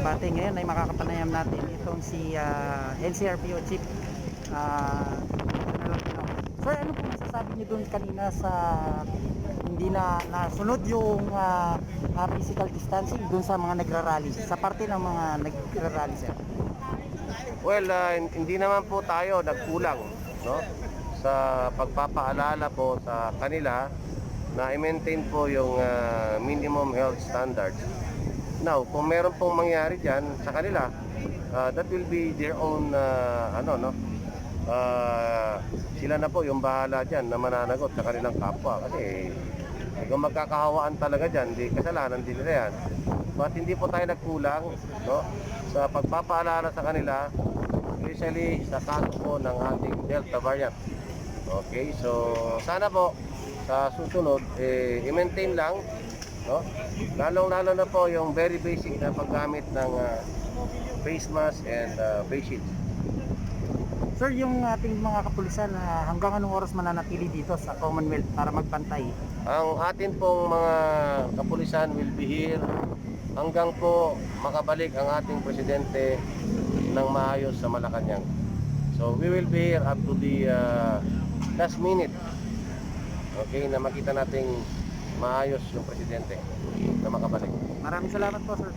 ngayon ay makakapanayam natin itong si ah, NCRPO Chief ah, General Pino. Sir, ano po masasabi niyo doon kanina sa hindi na nasunod yung ah, ah, physical distancing doon sa mga nagrarally, sa parte ng mga nagrarally, sir? Well, ah, hin- hindi naman po tayo nagkulang no? sa pagpapaalala po sa kanila na i-maintain po yung ah, minimum health standards. Now, kung meron pong mangyari dyan sa kanila, ah, that will be their own ah, ano no Ah, sila na po yung bahala dyan na mananagot sa kanilang kapwa kasi kung magkakahawaan talaga dyan, di kasalanan din nila yan. But hindi po tayo nagkulang no, sa pagpapaalala sa kanila, especially sa kaso po ng ating Delta variant. Okay, so sana po sa susunod, eh, i-maintain lang, no? Lalong-lalo na po yung very basic na paggamit ng ah, face mask and ah, face shield. Sir, yung ating mga kapulisan, ah, hanggang anong oras mananatili dito sa Commonwealth para magbantay? Ang atin pong mga kapulisan will be here hanggang po makabalik ang ating presidente ng maayos sa Malacanang. So we will be here up to the uh, last minute. Okay, na makita nating maayos yung presidente na makabalik. Maraming salamat po, sir.